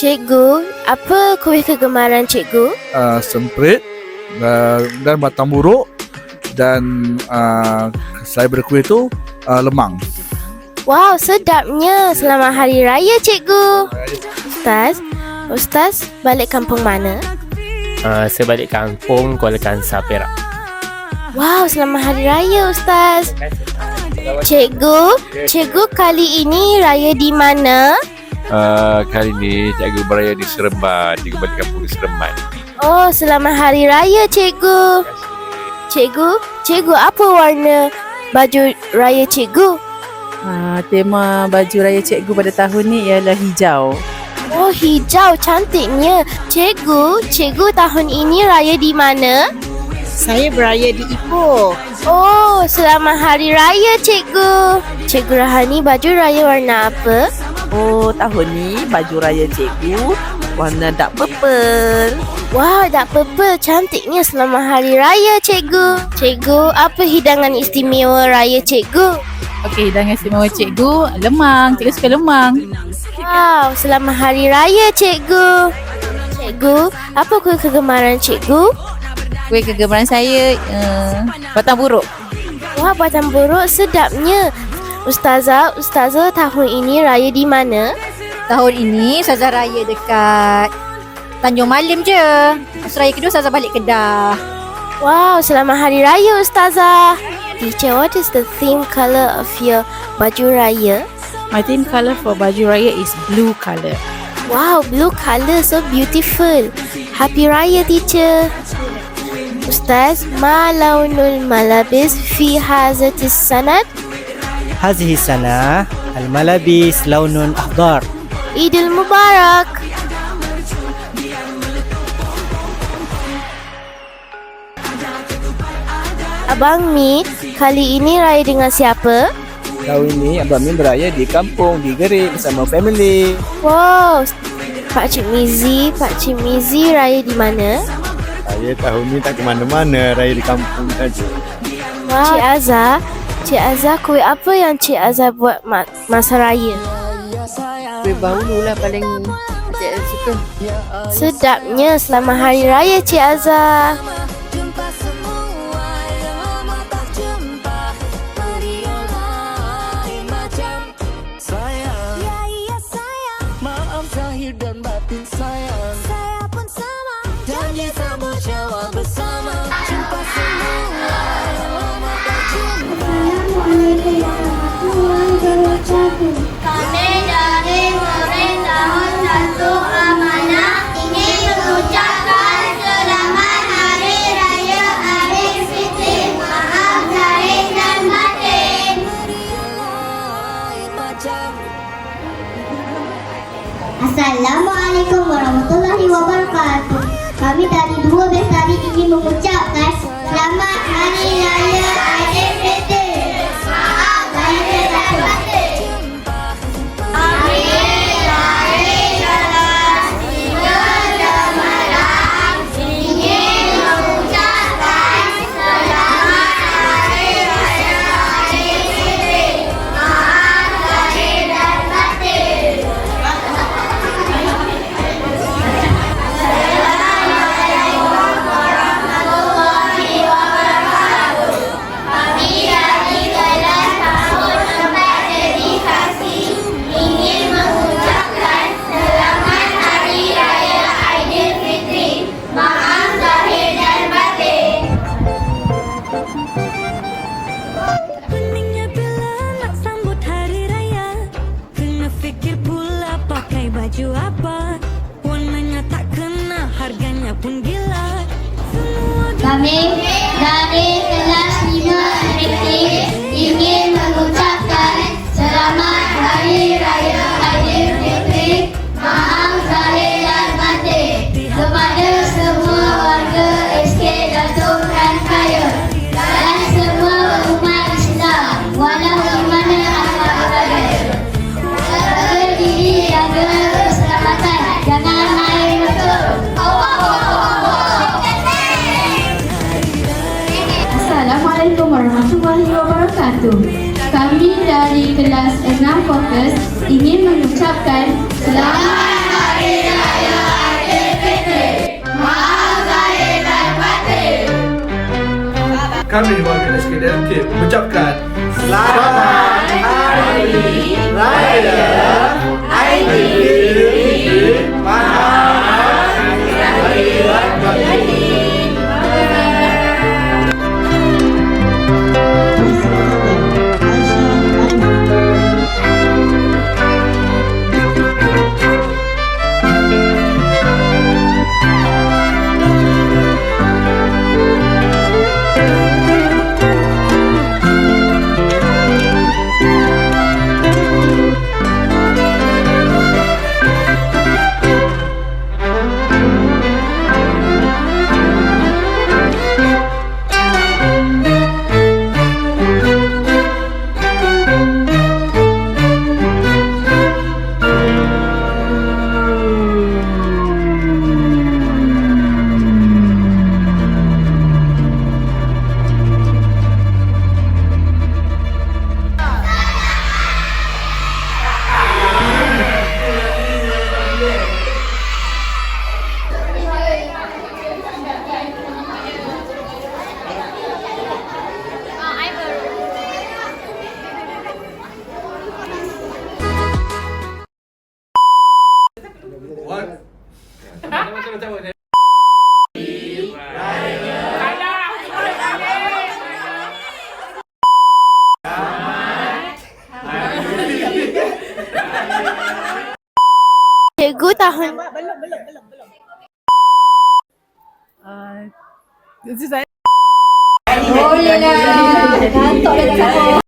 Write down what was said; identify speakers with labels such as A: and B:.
A: Cikgu, apa kuih kegemaran cikgu?
B: uh, semprit uh, dan batang buruk dan uh, selain berkuih tu uh, lemang.
A: Wow, sedapnya. Selamat Hari Raya cikgu. Ustaz, Ustaz balik kampung mana?
C: Uh, saya balik kampung Kuala Kangsar Perak.
A: Wow, selamat Hari Raya Ustaz. Cikgu, cikgu kali ini raya di mana?
D: Uh, kali ni cikgu beraya di Seremban, cikgu balik kampung di Seremban.
A: Oh, selamat Hari Raya cikgu. Cikgu, cikgu apa warna baju raya cikgu?
E: Ha, tema baju raya cikgu pada tahun ni ialah hijau.
A: Oh, hijau cantiknya. Cikgu, cikgu tahun ini raya di mana?
F: Saya beraya di Ipoh.
A: Oh, selamat Hari Raya cikgu. Cikgu Rahani baju raya warna apa?
E: Oh, tahun ni baju raya cikgu warna dark purple.
A: Wah, dak purple cantiknya selamat Hari Raya cikgu. Cikgu, apa hidangan istimewa raya cikgu?
E: Okey, hidangan istimewa cikgu, lemang. Cikgu suka lemang.
A: Wow, selamat Hari Raya cikgu. Cikgu, apa kuih kegemaran cikgu?
F: Kuih kegemaran saya uh, batang buruk.
A: Wah, batang buruk sedapnya. Ustazah, Ustazah tahun ini raya di mana?
F: Tahun ini Ustazah Raya dekat Tanjung Malim je. Lepas raya kedua Ustazah balik Kedah.
A: Wow, selamat Hari Raya Ustazah. Teacher, what is the theme color of your baju raya?
E: My theme colour for baju raya is blue colour.
A: Wow, blue color so beautiful. Happy Raya, teacher. Ustaz, ma launul malabis fi hazatis sanad?
G: هذه السنة الملابس لون أخضر
A: Idul Mubarak. Abang Mi, kali ini raya dengan siapa?
G: Tahun ini Abang Min beraya di kampung, di Gerik bersama family
A: Wow, Pak Cik Mizi, Pak Cik Mizi raya di mana?
G: Saya tahun ni tak ke mana-mana, raya di kampung saja
A: Wow. Cik Azhar, Cik Azhar kuih apa yang Cik Azhar buat ma- masa raya?
F: Kuih bahulu lah paling Cik suka.
A: Sedapnya selamat hari raya Cik Azhar.
H: Assalamualaikum warahmatullahi wabarakatuh. Kami dari dua bestari ingin mengucapkan selamat Hari Raya Aidilfitri. Lahir dan batin.
I: me? satu.
H: Kami dari kelas 6 fokus ingin mengucapkan selamat
J: kami warga sekedar untuk mengucapkan Selamat
H: Hari Raya
B: Aidilfitri Maaf Selamat Hari Raya
A: Cikgu tahun
F: Boleh lah. Kantor dah tak sabar.